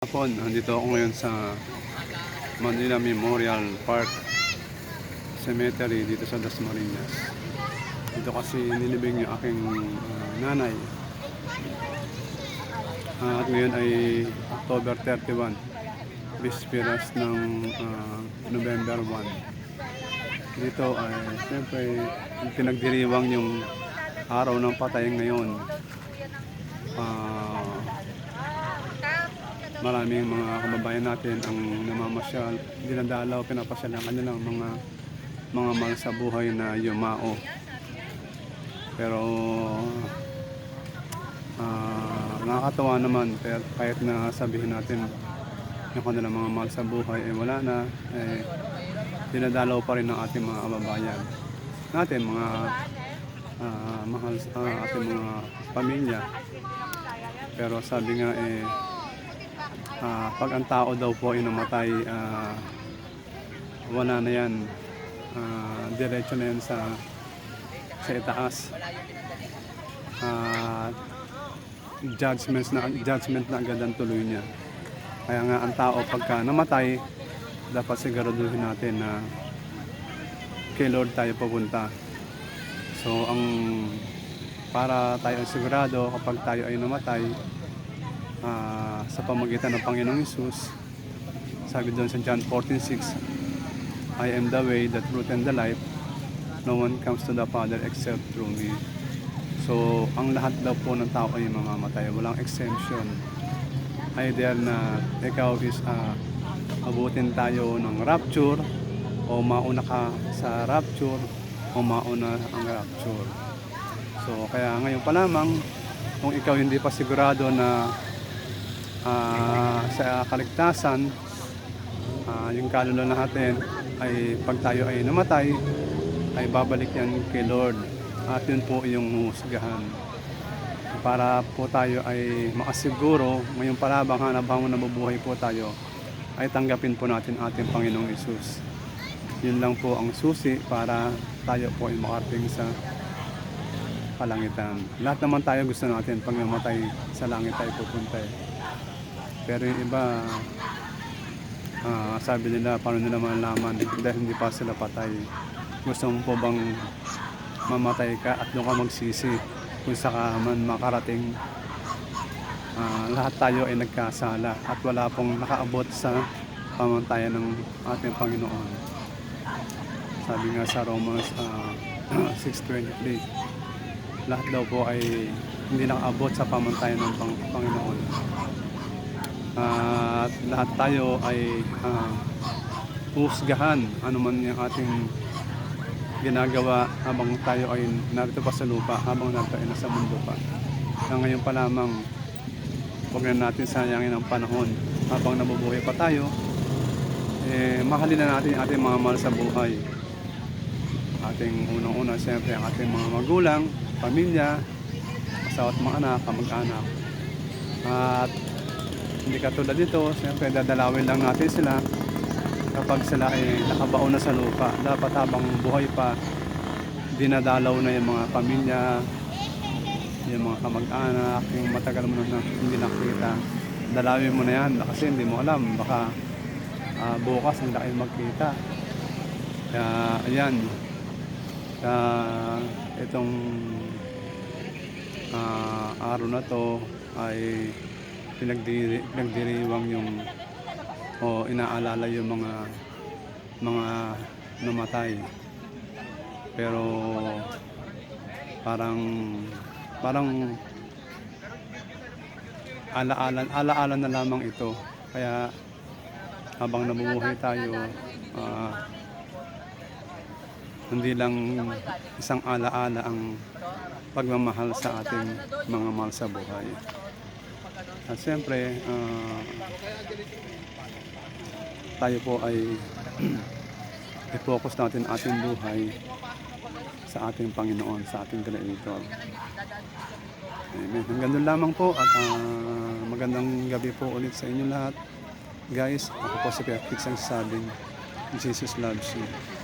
Hapon, andito ako ngayon sa Manila Memorial Park Cemetery dito sa Dasmariñas. Dito kasi nilibing yung aking ah, nanay. Ah, at ngayon ay October 31, Bispiras ng ah, November 1. Dito ay siyempre pinagdiriwang yung araw ng patay ngayon. Ah, maraming mga kababayan natin ang namamasyal, dinadalaw, pinapasyal ang kanilang mga mga mahal sa buhay na yumao. Pero ah nakakatawa naman pero kahit na sabihin natin yung kanilang mga mahal sa buhay eh wala na eh dinadalaw pa rin ng ating mga kababayan natin mga ah, mahal sa ating mga pamilya pero sabi nga eh Ah, pag ang tao daw po ay namatay, ah, wala na yan. Ah, diretso na yan sa, sa itaas. Ah, judgments na, judgment na agad ang tuloy niya. Kaya nga ang tao pagka namatay, dapat siguraduhin natin na kay Lord tayo pupunta. So ang para tayo ay sigurado kapag tayo ay namatay, ah, sa pamagitan ng Panginoong Isus. Sabi doon sa John 14:6, I am the way, the truth, and the life. No one comes to the Father except through me. So, ang lahat daw po ng tao ay mamamatay. Walang exemption. Either na ikaw is ah, abutin tayo ng rapture o mauna ka sa rapture o mauna ang rapture. So, kaya ngayon pa lamang, kung ikaw hindi pa sigurado na ah, sa kaligtasan, ah, yung kaluluwa natin ay pag tayo ay namatay, ay babalik yan kay Lord. At yun po yung husgahan. Para po tayo ay makasiguro, ngayon para bang habang nabubuhay po tayo, ay tanggapin po natin ating Panginoong Isus. Yun lang po ang susi para tayo po ay makarating sa kalangitan. Lahat naman tayo gusto natin pag namatay sa langit tayo pupunta eh. Pero yung iba, ah, sabi nila, paano nila malalaman dahil hindi pa sila patay. Gusto mo po bang mamatay ka at doon ka magsisi kung saka man makarating ah, lahat tayo ay nagkasala at wala pong nakaabot sa pamantayan ng ating Panginoon. Sabi nga sa Romans ah, 6.23, lahat daw po ay hindi nakaabot sa pamantayan ng Pang- Panginoon. At lahat tayo ay ah, husgahan anuman yung ating ginagawa habang tayo ay narito pa sa lupa, habang narito ay nasa mundo pa. Na ngayon pa lamang, huwag na natin sayangin ang panahon habang nabubuhay pa tayo, eh, mahalin na natin ating mga mahal sa buhay. Ating unang-una, siyempre, ang ating mga magulang, pamilya, asawa at mga anak, kamag-anak. At hindi katulad dito, siyempre dadalawin lang natin sila kapag sila ay nakabaon na sa lupa. Dapat habang buhay pa, dinadalaw na yung mga pamilya, yung mga kamag-anak, yung matagal mo na hindi nakita. Dalawin mo na yan kasi hindi mo alam, baka ah, bukas hindi kayo magkita. Kaya, ayan. Kaya, itong ah, araw na to ay pinagdiri, pinagdiriwang yung o inaalala yung mga mga namatay. Pero parang parang alaala alaala na lamang ito. Kaya habang nabubuhay tayo ah, hindi lang isang alaala ang pagmamahal sa ating mga mahal sa buhay. At siyempre, ah, tayo po ay i-focus natin ating buhay sa ating Panginoon, sa ating Creator. Amen. Hanggang doon lamang po at ah, magandang gabi po ulit sa inyo lahat. Guys, ako po si Kuya Fix ang sabing Jesus loves you.